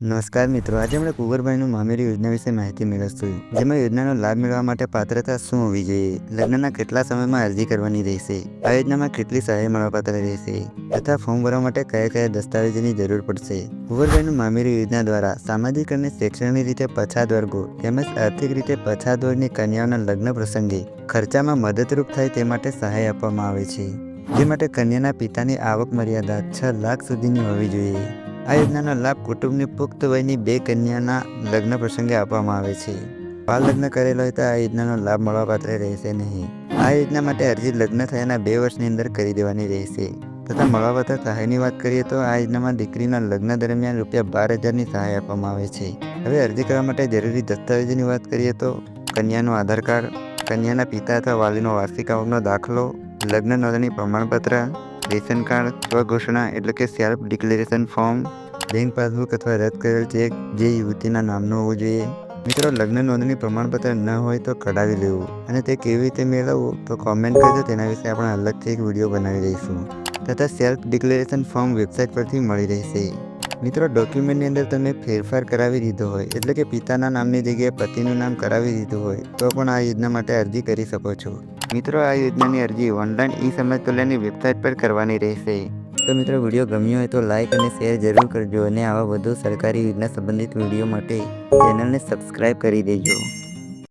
નમસ્કાર મિત્રો, આજે આપણે કુંવરભાઈનું મામેરી યોજના વિશે માહિતી મેળવશું. જેમાં યોજનાનો લાભ મેળવવા માટે પાત્રતા શું હોવી જોઈએ, લગ્નના કેટલા સમયમાં અરજી કરવાની રહેશે, આ યોજનામાં કેટલી સહાય મળવાપાત્ર રહેશે, તથા ફોર્મ ભરવા માટે કયા કયા દસ્તાવેજોની જરૂર પડશે. કુંવરભાઈનું મામેરી યોજના દ્વારા સામાજિક અને શૈક્ષણિક રીતે પછાત વર્ગો તેમજ આર્થિક રીતે પછાત વર્ગની કન્યાઓના લગ્ન પ્રસંગે ખર્ચામાં મદદરૂપ થાય તે માટે સહાય આપવામાં આવે છે. જે માટે કન્યાના પિતાની આવક મર્યાદા છ લાખ સુધીની હોવી જોઈએ. આ યોજનાનો લાભ કુટુંબની પુખ્ત વયની બે કન્યાના લગ્ન પ્રસંગે આપવામાં આવે છે. બાળ લગ્ન કરેલો હોય તો આ યોજનાનો લાભ મળવાપાત્ર રહેશે નહીં. આ યોજના માટે અરજી લગ્ન થયાના બે વર્ષની અંદર કરી દેવાની રહેશે. તથા મળવાપાત્ર સહાયની વાત કરીએ તો આ યોજનામાં દીકરીના લગ્ન દરમિયાન રૂપિયા બાર હજારની સહાય આપવામાં આવે છે. હવે અરજી કરવા માટે જરૂરી દસ્તાવેજોની વાત કરીએ તો કન્યાનું આધાર કાર્ડ, કન્યાના પિતા અથવા વાલીનો વાર્ષિક આવકનો દાખલો, લગ્ન નોંધણી પ્રમાણપત્ર રેશન કાર્ડ સ્વઘોષણા એટલે કે self declaration form bank passbook અથવા રદ કરેલ ચેક જે યુવતીના નામનો હોવો જોઈએ. મિત્રો, લગ્ન નોંધણી પ્રમાણપત્ર ન હોય તો કઢાવી લેવું અને તે કેવી રીતે મેળવવું તો કોમેન્ટ કરજો. તેના વિશે આપણે અલગથી એક વીડિયો બનાવી દઈશું. તથા સેલ્ફ ડિક્લેરેશન ફોર્મ વેબસાઇટ પરથી મળી રહેશે. મિત્રો ડોક્યુમેન્ટની અંદર તમે ફેરફાર કરાવી દીધો હોય, એટલે કે પિતાના નામની જગ્યાએ પતિનું નામ કરાવી દીધું હોય, તો પણ આ યોજના માટે અરજી કરી શકો છો. મિત્રો, આ યોજનાની અરજી ઓનલાઈન ઈ સમાજ કલ્યાણની વેબસાઇટ પર કરવાની રહેશે. તો મિત્રો, વીડિયો ગમ્યો હોય તો લાઇક અને શેર જરૂર કરજો અને આવા વધુ સરકારી યોજના સંબંધિત વીડિયો માટે ચેનલને સબસ્ક્રાઈબ કરી દેજો.